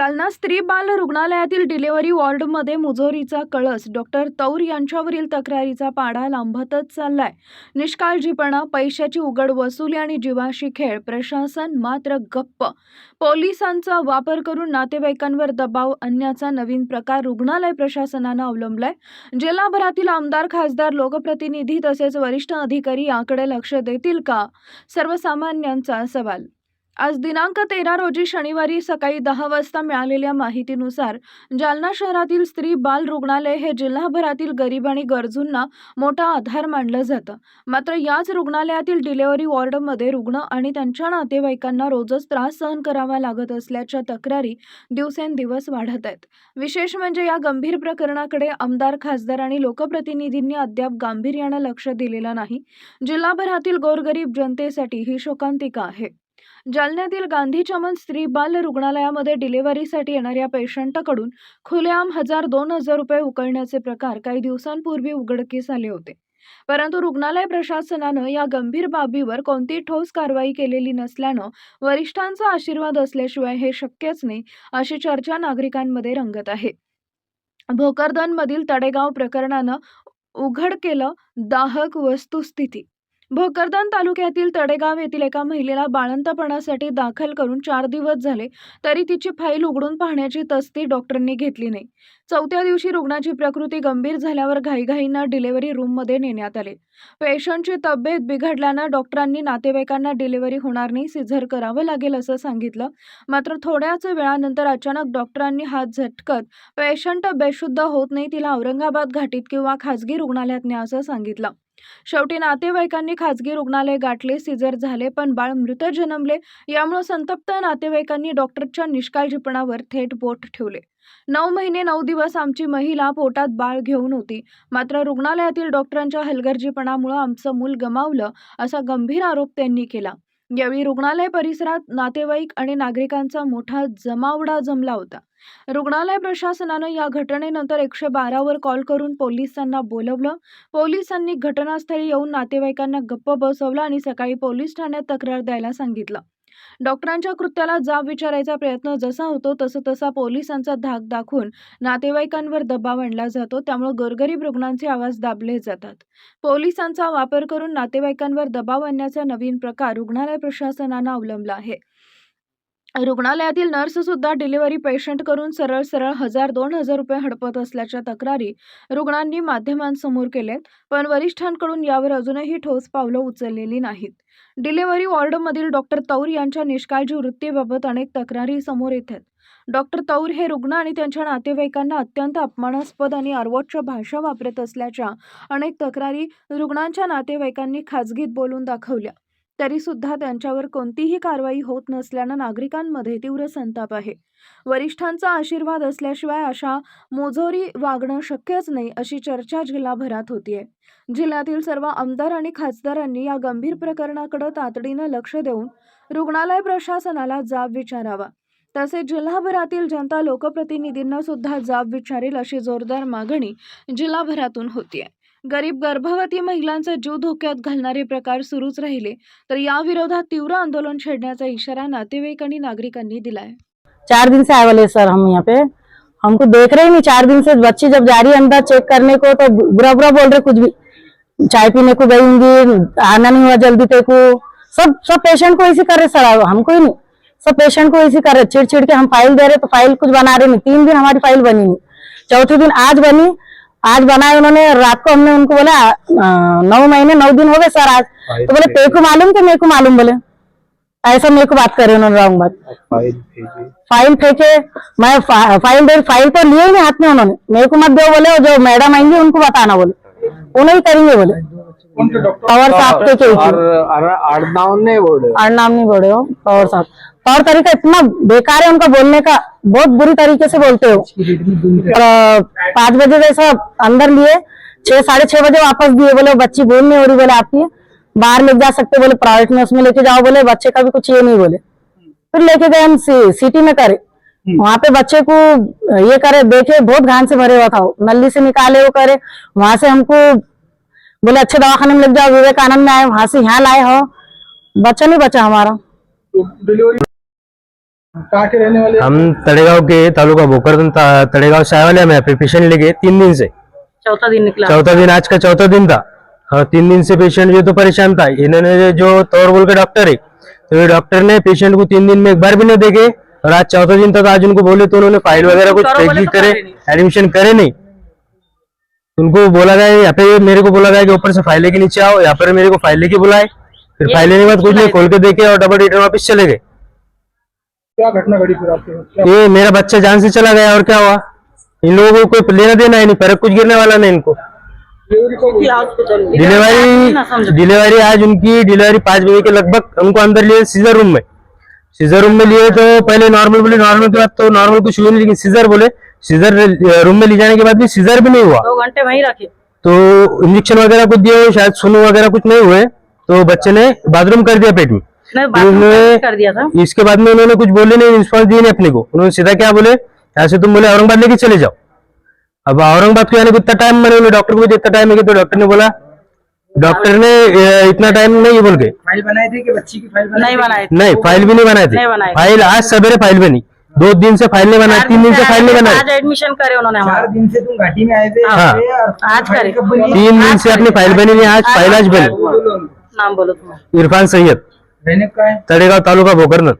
जालना स्त्री बाल रुग्णालयातील डिलिव्हरी वॉर्डमध्ये मुजोरीचा कळस. डॉक्टर तौर यांच्यावरील तक्रारीचा पाढा लांबतच चाललाय. निष्काळजीपणा पैशाची उघड वसुली आणि जीवाशी खेळ प्रशासन मात्र गप्प. पोलिसांचा वापर करून नातेवाईकांवर दबाव आणण्याचा नवीन प्रकार रुग्णालय प्रशासनानं अवलंबलाय. जिल्हाभरातील आमदार खासदार लोकप्रतिनिधी तसेच वरिष्ठ अधिकारी याकडे लक्ष देतील का? सर्वसामान्यांचा सवाल. आज दिनांक तेरा रोजी शनिवारी सकाळी दहा वाजता मिळालेल्या माहितीनुसार जालना शहरातील स्त्री बाल रुग्णालय हे जिल्हाभरातील गरीब आणि गरजूंना मोठा आधार मानलं जातं. मात्र याच रुग्णालयातील डिलेव्हरी वॉर्डमध्ये रुग्ण आणि त्यांच्या नातेवाईकांना रोजच त्रास सहन करावा लागत असल्याच्या तक्रारी दिवसेंदिवस वाढत आहेत. विशेष म्हणजे या गंभीर प्रकरणाकडे आमदार खासदार आणि लोकप्रतिनिधींनी अद्याप गांभीर्यानं लक्ष दिलेलं नाही. जिल्हाभरातील गोरगरीब जनतेसाठी ही शोकांतिका आहे. जालन्यातील गांधी चमन स्त्री बाल रुग्णालयामध्ये डिलिव्हरीसाठी येणाऱ्या पेशंटकडून खुलेआम हजार दोन हजार रुपये उकळण्याचे प्रकार काही दिवसांपूर्वी उघडकीस आले होते. परंतु रुग्णालय प्रशासनानं या गंभीर बाबीवर कोणती ठोस कारवाई केलेली नसल्यानं वरिष्ठांचा आशीर्वाद असल्याशिवाय हे शक्यच नाही अशी चर्चा नागरिकांमध्ये रंगत आहे. भोकरदनमधील तडेगाव प्रकरणानं उघड केलं दाहक वस्तुस्थिती भोकरदन तालुक्यातील तडेगाव येथील एका महिलेला बाळंतपणासाठी दाखल करून चार दिवस झाले तरी तिची फाईल उघडून पाहण्याची तस्ती डॉक्टरांनी घेतली नाही. चौथ्या दिवशी रुग्णाची प्रकृती गंभीर झाल्यावर घाईघाईनं डिलिव्हरी रूममध्ये नेण्यात आले. पेशंटची तब्येत बिघडल्यानं डॉक्टरांनी नातेवाईकांना डिलिव्हरी होणार नाही सिझर करावं लागेल असं सांगितलं. मात्र थोड्याच वेळानंतर अचानक डॉक्टरांनी हात झटकत पेशंट बेशुद्ध होत नाही तिला औरंगाबाद घाटीत किंवा खासगी रुग्णालयात न्या असं सांगितलं. शेवटी नातेवाईकांनी खाजगी रुग्णालय गाठले सिजर झाले पण बाळ मृत जन्मले. यामुळे संतप्त नातेवाईकांनी डॉक्टरच्या निष्काळजीपणावर थेट बोट ठेवले. नऊ महिने नऊ दिवस आमची महिला पोटात बाळ घेऊन होती. मात्र रुग्णालयातील डॉक्टरांच्या हलगर्जीपणामुळे आमचं मूल गमावलं असा गंभीर आरोप त्यांनी केला. यावेळी रुग्णालय परिसरात नातेवाईक आणि नागरिकांचा मोठा जमावडा जमला होता. रुग्णालय प्रशासनानं या घटनेनंतर एकशे बारावर कॉल करून पोलिसांना बोलवलं. पोलिसांनी घटनास्थळी येऊन नातेवाईकांना गप्प बसवलं आणि सकाळी पोलीस ठाण्यात तक्रार द्यायला सांगितलं. डॉक्टरांच्या कृत्याला जाब विचारायचा प्रयत्न जसा होतो तसं तसा पोलिसांचा धाक दाखवून नातेवाईकांवर दबाव आणला जातो. त्यामुळे गोरगरीब रुग्णांचे आवाज दाबले जातात. पोलिसांचा वापर करून नातेवाईकांवर दबाव आणण्याचा नवीन प्रकार रुग्णालय प्रशासनानं अवलंबला आहे. रुग्णालयातील नर्स सुद्धा डिलिव्हरी पेशंट करून सरळ सरळ हजार दोन हजार रुपये हडपत असल्याच्या तक्रारी रुग्णांनी माध्यमांसमोर केल्यात पण वरिष्ठांकडून यावर अजूनही ठोस पावलं उचललेली नाहीत. डिलिव्हरी वॉर्डमधील डॉक्टर तौर यांच्या निष्काळजी वृत्तीबाबत अनेक तक्रारी समोर येत आहेत डॉक्टर तौर हे रुग्ण आणि त्यांच्या नातेवाईकांना अत्यंत अपमानास्पद आणि अर्वोच्च भाषा वापरत असल्याच्या अनेक तक्रारी रुग्णांच्या नातेवाईकांनी खाजगीत बोलून दाखवल्या. तरीसुद्धा त्यांच्यावर कोणतीही कारवाई होत नसल्यानं नागरिकांमध्ये तीव्र संताप आहे. वरिष्ठांचा आशीर्वाद असल्याशिवाय अशा मोजोरी वागणं शक्यच नाही अशी चर्चा जिल्हाभरात होतीये. जिल्ह्यातील सर्व आमदार आणि खासदारांनी या गंभीर प्रकरणाकडे तातडीनं लक्ष देऊन रुग्णालय प्रशासनाला जाब विचारावा. तसेच जिल्हाभरातील जनता लोकप्रतिनिधींना सुद्धा जाब विचारेल अशी जोरदार मागणी जिल्हाभरातून होतीये. गरीब गर्भवती महिलांचा जीव धोक्यात घालणारे प्रकार सुरूच राहिले. तर या विरोधात तीव्र आंदोलन छेडण्याचा इशारा नातेवाईक आणि नागरिकांनी दिलाय. चार दिन से आए वाले सर हम यहाँ पे। हमको देख रहे ही नहीं चार दिन से बच्ची जब जा रही है अंदर चेक करने को तो बुरा बुरा बोल रहे कुछ भी। चाय पीने को गईंगी आना नहीं हुआ जल्दी तेरे को। सब सब पेशेंट को ऐसी कर रहे सर हमको ही नहीं। सब पेशेंट को ऐसी कर रहे चिड़ चिड़ के हम फाइल दे रहे तो फाइल कुछ बना रहे नहीं। तीन दिन हमारी फाइल बनी नहीं। चौथे दिन आज बनी आज बनाए उन्होंने रात को हमने उनको बोला नौ महीने नौ दिन हो गए सर आज। तो बोले तेरे को मालूम कि मेरे को मालूम बोले। ऐसा मेरे को बात करे उन्होंने रॉन्ग बात फाइल फेंके मैं फा, फाइल दे फाइल तो लिए ही नहीं हाथ में उन्होंने। मेरे को मत दो बोले जो मैडम आएंगे उनको बताना बोले। उन्हें ही करेंगे बोले। पवार साहब के के और और आडनाव ने बोल नहीं बोले हो। पवार साहब तौर तरीका इतना बेकार है उनका बोलने का। बहुत बुरी तरीके से बोलते हो। और अ, पाँच बजे जैसा अंदर लिए। छह साढ़े छह बजे वापस दिए। बोले बच्ची बोल नहीं हो रही बोले आपकी बाहर ले जा सकते बोले प्राइवेट में उसमें लेके जाओ। बोले बच्चे का भी कुछ ये नहीं बोले। फिर लेके गए हम सी, सिटी में करे। वहाँ पे बच्चे को ये करे देखे बहुत घान से भरे हुआ था वो। नली से निकाले वो करे। वहाँ से हमको बोले अच्छे दवाखाने में लग जाओ विवेकानंद में आए वहाँ से यहाँ लाए हो। बच्चा नहीं बचा हमारा। के रहने वाले हम तड़ेगांव के तालुका भोकरदन ता- तड़ेगांव सायवालिया में पेशेंट लेके तीन दिन से। चौथा दिन निकला। चौथा दिन आज का चौथा दिन था। हाँ तीन दिन से पेशेंट जो तो परेशान था। इन्होंने जो तौर बोल के डॉक्टर है तो ये डॉक्टर ने पेशेंट को तीन दिन में एक बार भी नहीं देखे। और आज चौथा दिन था तो आज उनको बोले तो उन्होंने फ़ाइल वगैरह कुछ तो करे करे एडमिशन करे नहीं। उनको बोला गया यहाँ पे मेरे को बोला गया कि ऊपर से फ़ाइल लेके नीचे आओ यहाँ पर मेरे को फ़ाइल लेके बुलाए। फिर फ़ाइल लेने के बाद कुछ नहीं खोल के देखे और डबल रिटर्न वापस चले गए। क्या घटना घटी फिर आपके ये मेरा बच्चा जान से चला गया और क्या हुआ? इन लोगों को कोई लेना देना है नहीं फ़र्क कुछ गिरने वाला नहीं इनको। डिलीवरी डिलीवरी डिलीवरी आज उनकी डिलीवरी पाँच बजे के लगभग उनको अंदर लिए सीजर रूम में। सीजर रूम में लिए तो पहले नॉर्मल बोले नॉर्मल के बाद तो नॉर्मल कुछ हुआ नहीं लेकिन सीजर बोले। सीजर रूम में ले जाने के बाद भी सीजर भी नहीं हुआ। दो घंटे वहीं रखे। तो इंजेक्शन वगैरह कुछ दिए शायद सुनु वगैरह कुछ नहीं हुए। तो बच्चे ने बाथरूम कर दिया पेट में। उन्होंने- कर दिया था। इसके बाद में उन्होंने कुछ बोले नहीं रिस्पॉन्स दिए नहीं अपने को। उन्होंने सीधा क्या बोले ऐसे तुम बोले औरंगाबाद लेके चले जाओ। अब औरंगाबाद को जाने को इतना टाइम मैंने डॉक्टर को भी इतना टाइम है तो डॉक्टर ने बोला डॉक्टर ने इतना टाइम नहीं बोल के। फ़ाइल बनाए थे कि बच्ची की फ़ाइल नहीं बनाए नहीं फ़ाइल भी नहीं बनाए थे। फ़ाइल आज सवेरे फ़ाइल बनी। दो दिन से फाइल नहीं चार तीन दिन से फाइल नहीं आज बनाई एडमिशन करे उन्होंने चार हमारा दिन से तुम घाटी में आए थे हाँ। आज करे। बनी? तीन दिन से अपनी फाइल बनी नहीं आज फाइल आज बनी। नाम बोलो तुम इरफान सैयद तड़ेगांव तालुका भोकरनगर